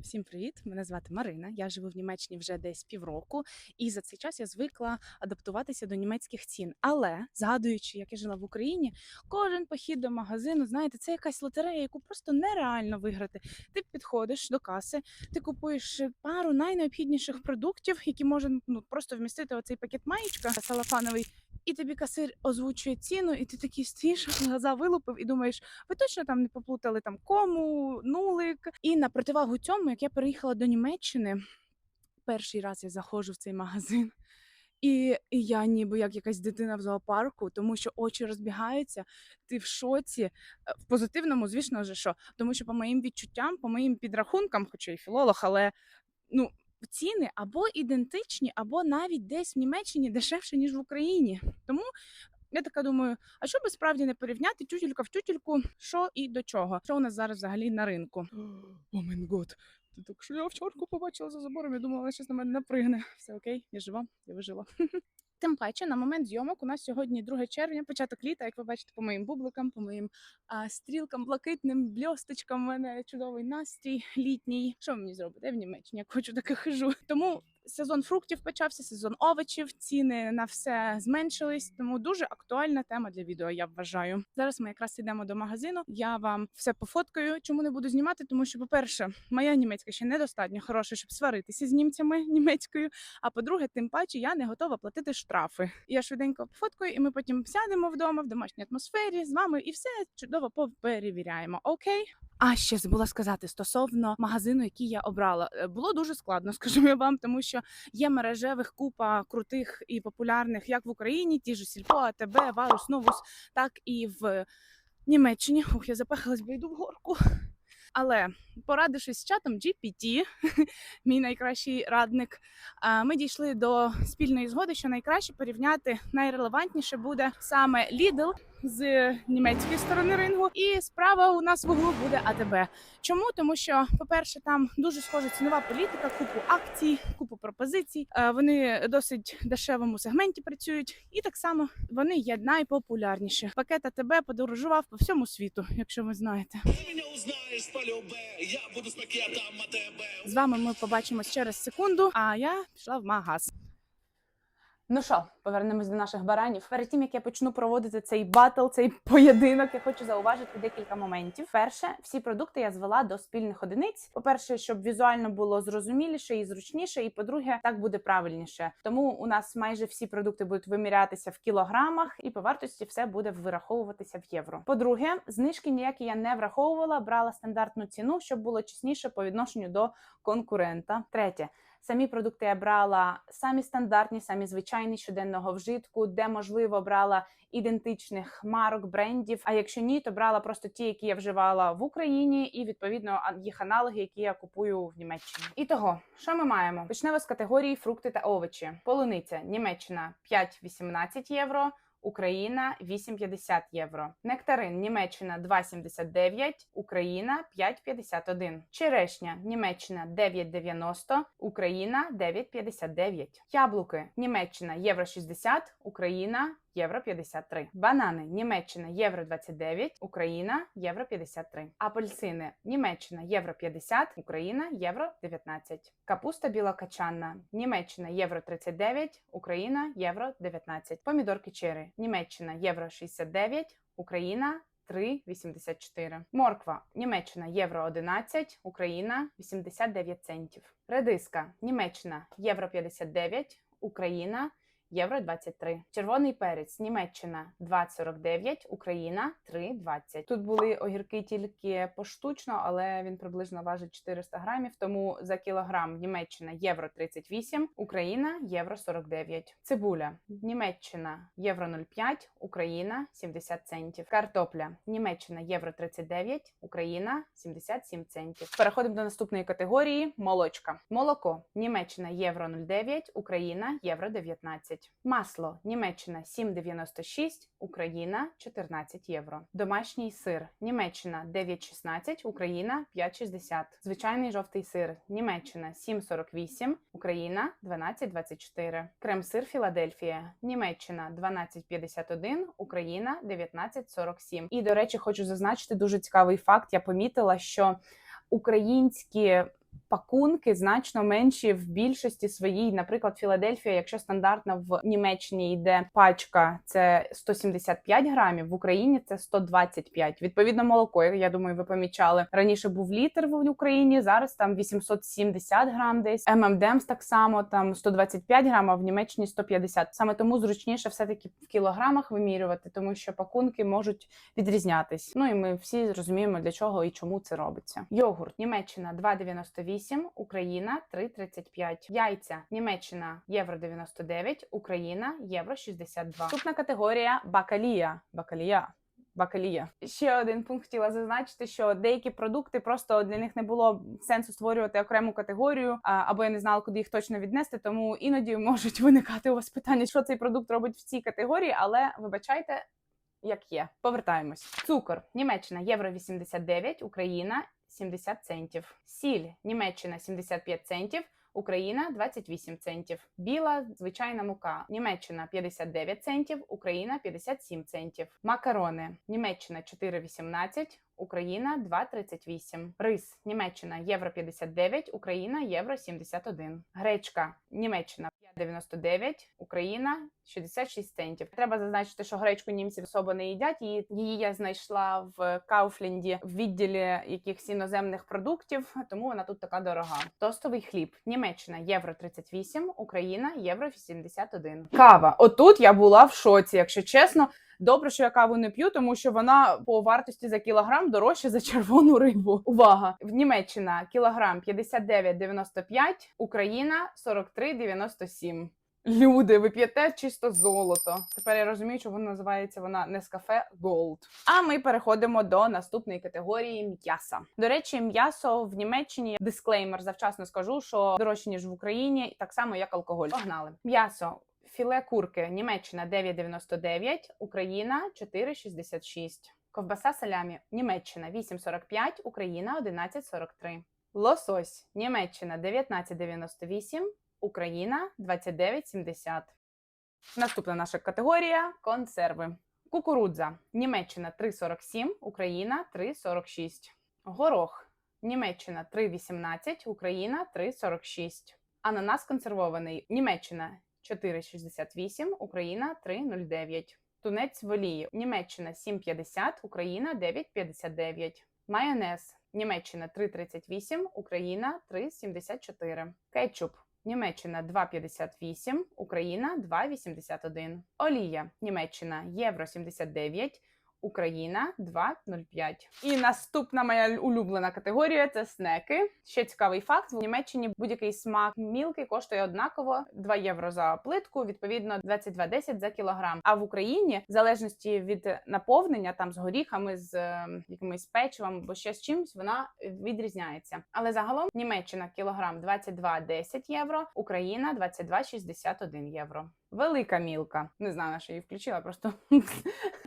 Всім привіт! Мене звати Марина. Я живу в Німеччині вже десь півроку, і за цей час я звикла адаптуватися до німецьких цін. Але згадуючи, як я жила в Україні, кожен похід до магазину, знаєте, це якась лотерея, яку просто нереально виграти. Ти підходиш до каси, ти купуєш пару найнеобхідніших продуктів, які може ну просто вмістити оцей пакет маєчка салафановий. І тобі касир озвучує ціну, і ти такий стоїш, глаза вилупив і думаєш, ви точно там не поплутали там кому, нулик. І на противагу цьому, як я переїхала до Німеччини, перший раз я заходжу в цей магазин. І, і я ніби як якась дитина в зоопарку, тому що очі розбігаються, ти в шоці. Е, В позитивному, звісно ж, що. Тому що по моїм відчуттям, по моїм підрахункам, хоча і філолог, але ну, ціни або ідентичні, або навіть десь в Німеччині дешевше, ніж в Україні. Тому я така думаю, а що би справді не порівняти тютелька в тютельку, що і до чого? Що у нас зараз взагалі на ринку? О май год. Ти так що я овчарку побачила за забором, я думала, вона щось на мене напригне. Все окей, я жива, я вижила. Тим паче, на момент зйомок у нас сьогодні 2 червня, початок літа, як ви бачите, по моїм бубликам, по моїм а, стрілкам, блакитним бльосточкам. У мене чудовий настрій літній. Що мені зробите? Я в Німеччині, як хочу, так і хожу. Тому сезон фруктів почався, сезон овочів, ціни на все зменшились. Тому дуже актуальна тема для відео. Я вважаю. Зараз ми якраз йдемо до магазину. Я вам все пофоткаю. Чому не буду знімати? Тому що, по-перше, моя німецька ще недостатньо хороша, щоб сваритися з німцями німецькою. А по-друге, тим паче я не готова платити штрафи. Я швиденько пофоткаю, і ми потім сядемо вдома в домашній атмосфері з вами і все чудово поперевіряємо. Окей. А ще забула сказати стосовно магазину, який я обрала. Е, Було дуже складно, скажу я вам, тому що є мережевих купа крутих і популярних як в Україні, ті ж Сільпо, АТБ, Варус, Новус, так і в Німеччині. Ух, я запахалась, бо йду в горку. Але порадившись з чатом GPT, мій найкращий радник, ми дійшли до спільної згоди, що найкраще порівняти найрелевантніше буде саме Lidl з німецької сторони рингу, і справа у нас в углу буде АТБ. Чому? Тому що, по-перше, там дуже схожа цінова політика, купу акцій, купу пропозицій. Вони досить дешевому сегменті працюють, і так само вони є найпопулярніші. Пакет АТБ подорожував по всьому світу, якщо ви знаєте. Ты меня узнаешь по любе, я буду с тебе. З вами ми побачимось через секунду. А я пішла в магаз. Ну що, повернемось до наших баранів. Перед тим як я почну проводити цей батл, цей поєдинок, я хочу зауважити декілька моментів. Перше, всі продукти я звела до спільних одиниць. По-перше, щоб візуально було зрозуміліше і зручніше. І по-друге, так буде правильніше. Тому у нас майже всі продукти будуть вимірятися в кілограмах, і по вартості все буде вираховуватися в євро. По-друге, знижки ніякі я не враховувала, брала стандартну ціну, щоб було чесніше по відношенню до конкурента. Третє. Самі продукти я брала самі стандартні, самі звичайні щоденного вжитку, де можливо брала ідентичних марок, брендів. А якщо ні, то брала просто ті, які я вживала в Україні, і відповідно їх аналоги, які я купую в Німеччині. І того, що ми маємо? Почнемо з категорії фрукти та овочі. Полуниця Німеччина 5,18 євро. Україна 8,50 євро. Нектарин Німеччина 2,79, Україна 5,51. Черешня Німеччина 9,90, Україна 9,59. Яблуки Німеччина євро 60, Україна євро 53. Банани Німеччина євро 29, Україна євро 53. Апельсини Німеччина євро 50, Україна євро 19. Капуста білокачанна Німеччина євро 39, Україна євро 19. Помідорки черри Німеччина євро 69, Україна 3,84. Морква Німеччина євро 11, Україна 89 центів. Редиска Німеччина євро 59, Україна євро 23. Червоний перець Німеччина 2,49, Україна 3,20. Тут були огірки тільки поштучно, але він приблизно важить 400 грамів. Тому за кілограм Німеччина євро 38, Україна євро 49. Цибуля Німеччина євро 0,5, Україна 70 центів. Картопля Німеччина євро 39, Україна 77 центів. Переходимо до наступної категорії молочка. Молоко Німеччина євро 0,9, Україна євро 19. Масло Німеччина 7,96, Україна 14 євро. Домашній сир Німеччина 9,16, Україна 5,60. Звичайний жовтий сир Німеччина 7,48, Україна 12,24. Крем-сир Філадельфія Німеччина 12,51, Україна 19,47. І до речі, хочу зазначити дуже цікавий факт. Я помітила, що українські Пакунки значно менші в більшості своїй. Наприклад, Філадельфія, якщо стандартна в Німеччині йде пачка, це 175 грамів, в Україні це 125. Відповідно, молоко, я думаю, ви помічали. Раніше був літр в Україні, зараз там 870 грам десь. ММДМС так само, там 125 грам, а в Німеччині 150. Саме тому зручніше все-таки в кілограмах вимірювати, тому що пакунки можуть відрізнятись. Ну і ми всі розуміємо, для чого і чому це робиться. Йогурт Німеччина 2,98, Україна 3,35. Яйця Німеччина євро 99, Україна євро 62. Наступна категорія бакалія. Бакалія. Бакалія. Ще один пункт хотіла зазначити, що деякі продукти просто для них не було сенсу створювати окрему категорію, або я не знала, куди їх точно віднести. Тому іноді можуть виникати у вас питання, що цей продукт робить в цій категорії, але вибачайте, як є. Повертаємось. Цукор Німеччина євро 89, Україна 70 центів. Сіль Німеччина 75 центів. Україна 28 центів. Біла звичайна мука. Німеччина 59 центів, Україна 57 центів. Макарони. Німеччина 4,18, Україна 2,38. Рис. Німеччина євро 59, Україна євро 71. Гречка. Німеччина 5,99, Україна 66 центів. Треба зазначити, що гречку німці особо не їдять. Її, її я знайшла в Кауфленді в відділі якихось іноземних продуктів, тому вона тут така дорога. Тостовий хліб. Німеччина євро 38, Україна євро 81. Кава. Отут я була в шоці, якщо чесно. Добре, що я каву не п'ю, тому що вона по вартості за кілограм дорожча за червону рибу. Увага! В Німеччина кілограм 59,95, Україна 43,97. Люди, ви п'єте чисто золото. Тепер я розумію, що воно називається вона Nescafe Gold. А ми переходимо до наступної категорії м'яса. До речі, м'ясо в Німеччині дисклеймер завчасно скажу, що дорожче ніж в Україні, так само як алкоголь. Погнали. М'ясо. Філе курки Німеччина 9,99, Україна 4,66. Ковбаса салямі Німеччина 8,45, Україна 11,43. Лосось Німеччина 19,98, Україна 29,70. Наступна наша категорія консерви. Кукурудза Німеччина 3,47, Україна 3,46. Горох Німеччина 3,18, Україна 3,46. Ананас консервований Німеччина 4,68, Україна 3,09. Тунець в олії Німеччина 7,50, Україна 9,59. Майонез Німеччина 3,38, Україна 3,74. Кетчуп Німеччина 2,58, Україна 2,81. Олія Німеччина євро 79, Україна 2,05. І наступна моя улюблена категорія це снеки. Ще цікавий факт: в Німеччині будь-який смак мілки коштує однаково 2 євро за плитку, відповідно 22,10 за кілограм. А в Україні, в залежності від наповнення, там з горіхами, з е, якимось печивом або ще з чимось, вона відрізняється. Але загалом Німеччина кілограм 22,10 євро, Україна 22,61 євро. Велика мілка. Не знаю, на що її включила, просто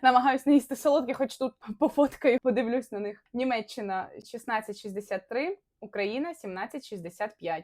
намагаюсь не їсти солодкі, хоч тут пофоткаю, подивлюсь на них. Німеччина 16,63, Україна 17,65.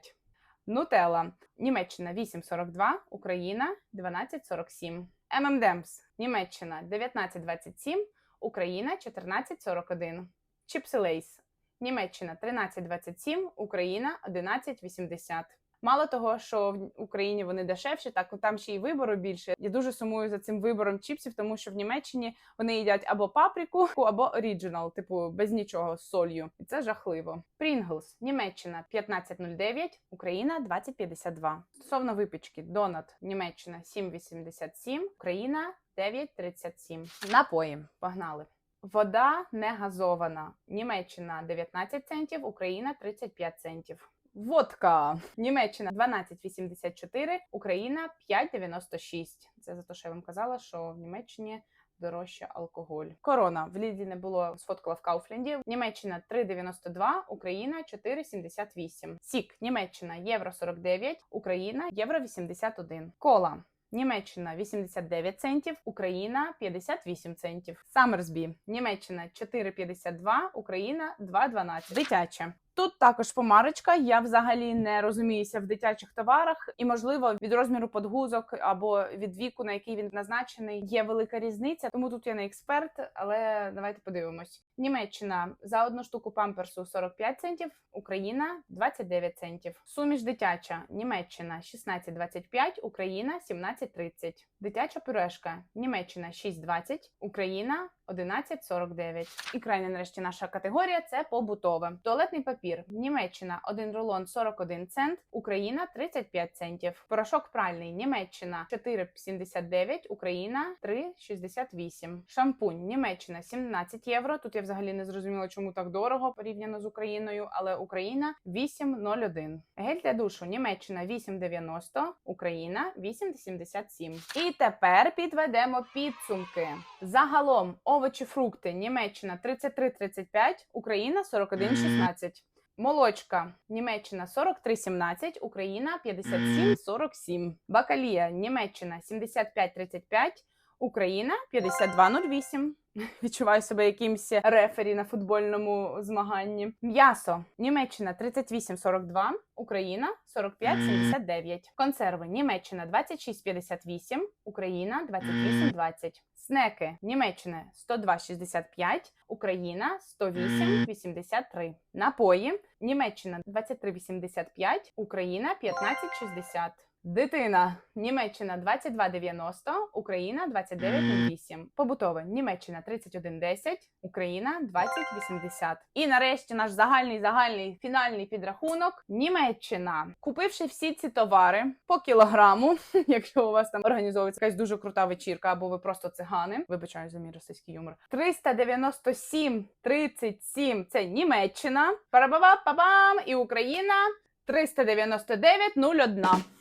Нутелла. Німеччина 8,42, Україна 12,47. ММДемс. Німеччина 19,27, Україна 14,41. Чіпси Лейс. Німеччина 13,27, Україна 11,80. Мало того, що в Україні вони дешевші, так там ще й вибору більше. Я дуже сумую за цим вибором чіпсів, тому що в Німеччині вони їдять або паприку, або оріджинал, типу без нічого з солью. І це жахливо. Pringles. Німеччина 15,09, Україна 20,52. Стосовно випічки, Донат Німеччина 7,87, Україна 9,37. Напої. Погнали. Вода не газована. Німеччина 19 центів, Україна 35 центів. Водка. Німеччина 12,84, Україна 5,96. Це за те, що я вам казала, що в Німеччині дорожче алкоголь. Корона в Ліді не було, сфоткала в Кауфленді. Німеччина 3,92, Україна 4,78. Сік Німеччина євро 49, Україна євро 81. Кола. Німеччина 89 центів, Україна 58 центів. Самерсбі. Німеччина 4,52, Україна 2,12. Дитяче. Тут також помарочка. Я взагалі не розуміюся в дитячих товарах, і можливо від розміру подгузок або від віку, на який він назначений, є велика різниця. Тому тут я не експерт, але давайте подивимось. Німеччина за одну штуку памперсу 45 центів, Україна 29 центів. Суміш дитяча Німеччина 16,25, Україна 17,30. Дитяча пюрешка Німеччина 6,20, Україна 11,49. І крайня нарешті наша категорія це побутове. Туалетний папір. Німеччина 1 рулон 41 цент, Україна 35 центів. Порошок пральний. Німеччина 4,79, Україна 3,68. Шампунь. Німеччина 17 євро. Тут я взагалі не зрозуміла, чому так дорого порівняно з Україною, але Україна 8,01. Гель для душу. Німеччина 8,90, Україна 8,87. І тепер підведемо підсумки. Загалом овочі, фрукти. Німеччина 33,35, Україна 41,16. Молочка Німеччина 43,17, Україна 57,47. Бакалія Німеччина 75,35, Україна 52,08. Відчуваю себе якимсь рефері на футбольному змаганні. М'ясо Німеччина 38,42, Україна 45,79. Консерви Німеччина 26,58, Україна 28,20. Снеки Німеччина 102,65, Україна 108,83. Напої Німеччина 23,85, Україна 15,60. Дитина Німеччина 22,90, Україна 29,08. Побутове Німеччина 31,10, Україна 20,80. І нарешті наш загальний загальний фінальний підрахунок. Німеччина, купивши всі ці товари по кілограму, якщо у вас там організовується якась дуже крута вечірка, або ви просто цигани. Вибачаю за мій російський юмор. 397,37 це Німеччина. Парабаба-пабам! І Україна 399,01.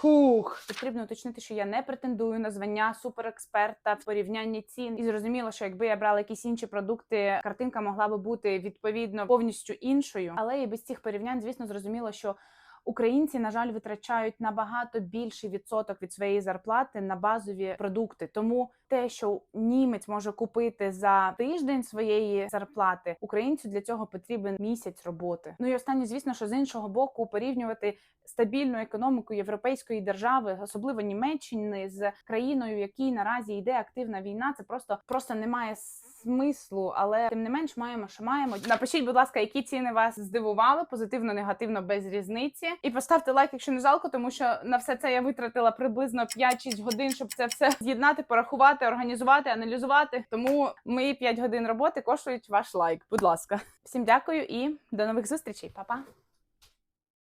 Хух, потрібно уточнити, що я не претендую на звання суперексперта в порівнянні цін. І зрозуміло, що якби я брала якісь інші продукти, картинка могла би бути відповідно повністю іншою. Але і без цих порівнянь, звісно, зрозуміло, що. Українці, на жаль, витрачають набагато більший відсоток від своєї зарплати на базові продукти. Тому те, що німець може купити за тиждень своєї зарплати, українцю для цього потрібен місяць роботи. Ну і останнє, звісно, що з іншого боку, порівнювати стабільну економіку європейської держави, особливо Німеччини, з країною, в якій наразі йде активна війна, це просто просто немає смислу, але тим не менш маємо, що маємо. Напишіть, будь ласка, які ціни вас здивували, позитивно, негативно, без різниці. І поставте лайк, якщо не жалко, тому що на все це я витратила приблизно 5-6 годин, щоб це все з'єднати, порахувати, організувати, аналізувати. Тому мої 5 годин роботи коштують ваш лайк. Будь ласка, всім дякую і до нових зустрічей, Па-па!